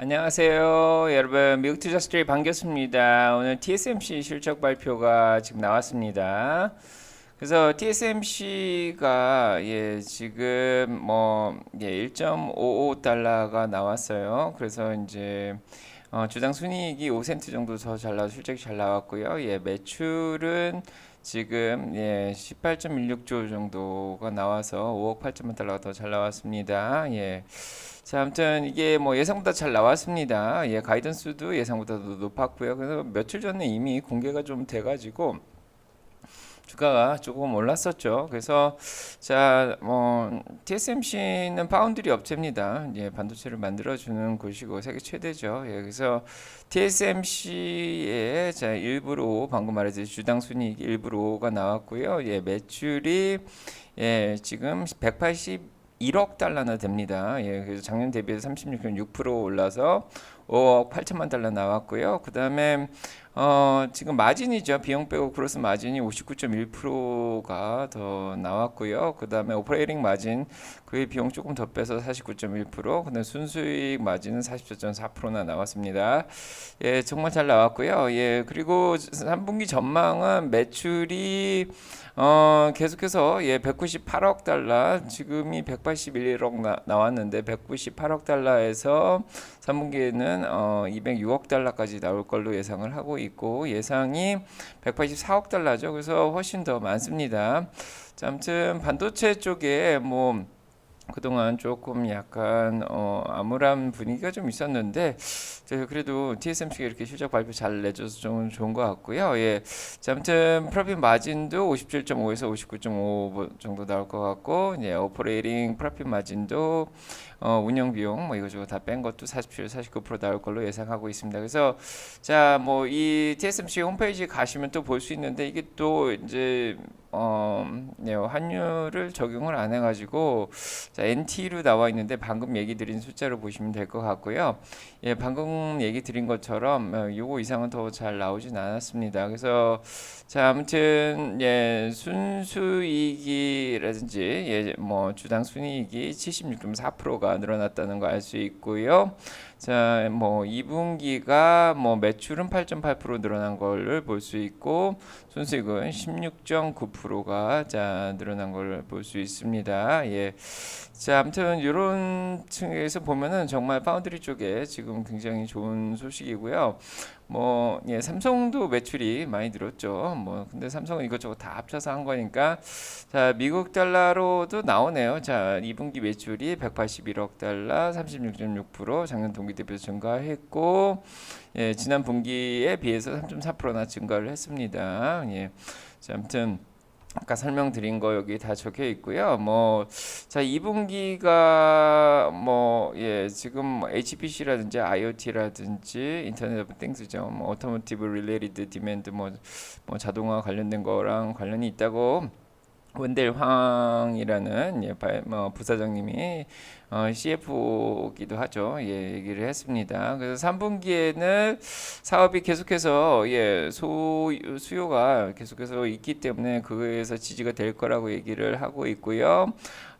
안녕하세요. 여러분, 미국 투자 스트레이 반갑습니다. 오늘 TSMC 실적 발표가 지금 나왔습니다. 그래서 TSMC가 예, 지금 뭐 예, 1.55달러가 나왔어요. 그래서 이제 어, 주당 순이익이 5센트 정도 더 잘 나와 실적이 잘 나왔고요. 예, 매출은 지금 예, 18.16조 정도가 나와서 5억 8천만 달러가 더 잘 나왔습니다. 예. 자, 아무튼 이게 뭐 예상보다 잘 나왔습니다. 예, 가이던스도 예상보다도 높았고요. 그래서 며칠 전에 이미 공개가 좀 돼가지고 주가가 조금 올랐었죠. 그래서 자, 뭐 TSMC는 파운드리 업체입니다. 예, 반도체를 만들어 주는 곳이고 세계 최대죠. 예, 그래서 TSMC의 자, 일부로 방금 말했듯이 주당 순이익 일부로가 나왔고요. 예, 매출이 예, 지금 181억 달러나 됩니다. 예, 그래서 작년 대비해서 36.6% 올라서 5억 8천만 달러 나왔고요. 그 다음에 어, 지금 마진이죠. 비용 빼고 그로스 마진이 59.1%가 더 나왔고요. 그다음에 오퍼레이팅 마진 그의 비용 조금 더 빼서 49.1%. 근데 순수익 마진은 44.4%나 나왔습니다. 예, 정말 잘 나왔고요. 예, 그리고 3분기 전망은 매출이 어, 계속해서 예, 198억 달러, 지금이 181억 나, 나왔는데 198억 달러에서 3분기에는 어, 206억 달러까지 나올 걸로 예상을 하고 있고 예상이 184억 달러죠. 그래서 훨씬 더 많습니다. 자, 아무튼 반도체 쪽에 뭐 그동안 조금 약간 어, 암울한 분위기가 좀 있었는데 저 그래도 TSMC가 이렇게 실적 발표 잘 내줘서 좀 좋은 것 같고요. 예, 자, 아무튼 프로핏 마진도 57.5에서 59.5 정도 나올 것 같고, 예, 오퍼레이팅 프로핏 마진도 어, 운영 비용 뭐 이거저거 다뺀 것도 47, 49% 나올 걸로 예상하고 있습니다. 그래서 자, 뭐 이 TSMC 홈페이지 가시면 또 볼 수 있는데 이게 또 이제 어, 네, 환율을 적용을 안 해가지고 자, NT로 나와 있는데 방금 얘기 드린 숫자로 보시면 될 것 같고요. 예, 방금 얘기 드린 것처럼 어, 요거 이상은 더 잘 나오진 않았습니다. 그래서 자, 아무튼 예, 순수이익이라든지 예, 뭐 주당 순이익이 76.4%가 늘어났다는 거 알 수 있고요. 자, 뭐 2분기가 뭐 매출은 8.8% 늘어난 걸를 볼 수 있고 순수익은 16.9%가 자 늘어난 걸 볼 수 있습니다. 예. 자, 아무튼 이런 층에서 보면은 정말 파운드리 쪽에 지금 굉장히 좋은 소식이고요. 뭐 예, 삼성도 매출이 많이 늘었죠. 뭐 근데 삼성은 이것저것 다 합쳐서 한 거니까 자, 미국 달러로도 나오네요. 자, 2분기 매출이 181억 달러, 36.6% 작년 동기 대비 증가했고 예, 지난 분기에 비해서 3.4%나 증가를 했습니다. 예. 자, 아무튼 아까 설명드린 거 여기 다 적혀 있고요. 뭐, 자, 2분기가 뭐, 예, 지금 HPC라든지 IoT라든지 인터넷 오브 띵스죠. 뭐, 오토모티브 릴레이티드 디맨드 뭐, 뭐 자동화 관련된 거랑 관련이 있다고 원델 황이라는 예, 바, 뭐, 부사장님이 어, CFO기도 하죠. 예, 얘기를 했습니다. 그래서 3분기에는 사업이 계속해서 예, 소 수요가 계속해서 있기 때문에 그거에서 지지가 될 거라고 얘기를 하고 있고요.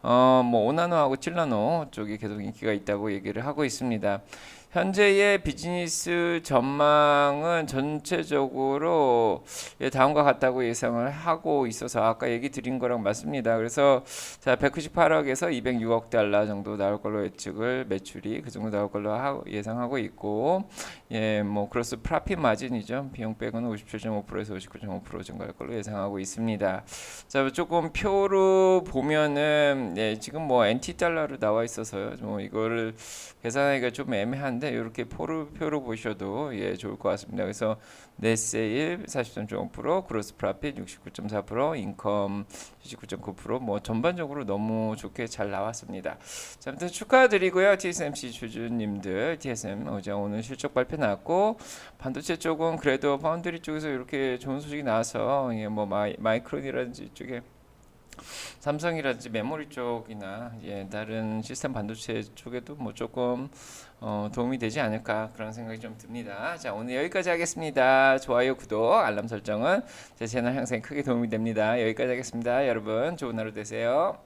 어, 뭐 5나노하고 7나노 쪽이 계속 인기가 있다고 얘기를 하고 있습니다. 현재의 비즈니스 전망은 전체적으로 예, 다음과 같다고 예상을 하고 있어서 아까 얘기 드린 거랑 맞습니다. 그래서 자 198억에서 206억 달러 정도 나올 걸로 예측을 매출이 그 정도 나올 걸로 하, 예상하고 있고 예뭐 크로스 프라핏 마진이죠. 비용 빼고는 57.5%에서 59.5% 증가할 걸로 예상하고 있습니다. 자 조금 표로 보면은 예, 지금 뭐 NT 달러로 나와 있어서요. 뭐 이거를 계산하기가 좀 애매한 데 이렇게 표로 표로 보셔도 예 좋을 것 같습니다. 그래서 넷세일 43.5%, 그로스 프라핏 69.4%, 인컴 79.9%뭐 전반적으로 너무 좋게 잘 나왔습니다. 자, 아무튼 축하드리고요. TSMC 주주님들, TSM 어제 오늘 실적 발표 나왔고 반도체 쪽은 그래도 파운드리 쪽에서 이렇게 좋은 소식이 나와서 예, 뭐 마이, 마이크론이라든지 쪽에 삼성이라든지 메모리 쪽이나 예, 다른 시스템 반도체 쪽에도 뭐 조금 어, 도움이 되지 않을까 그런 생각이 좀 듭니다. 자 오늘 여기까지 하겠습니다. 좋아요, 구독, 알람 설정은 제 채널 향상에 크게 도움이 됩니다. 여기까지 하겠습니다. 여러분 좋은 하루 되세요.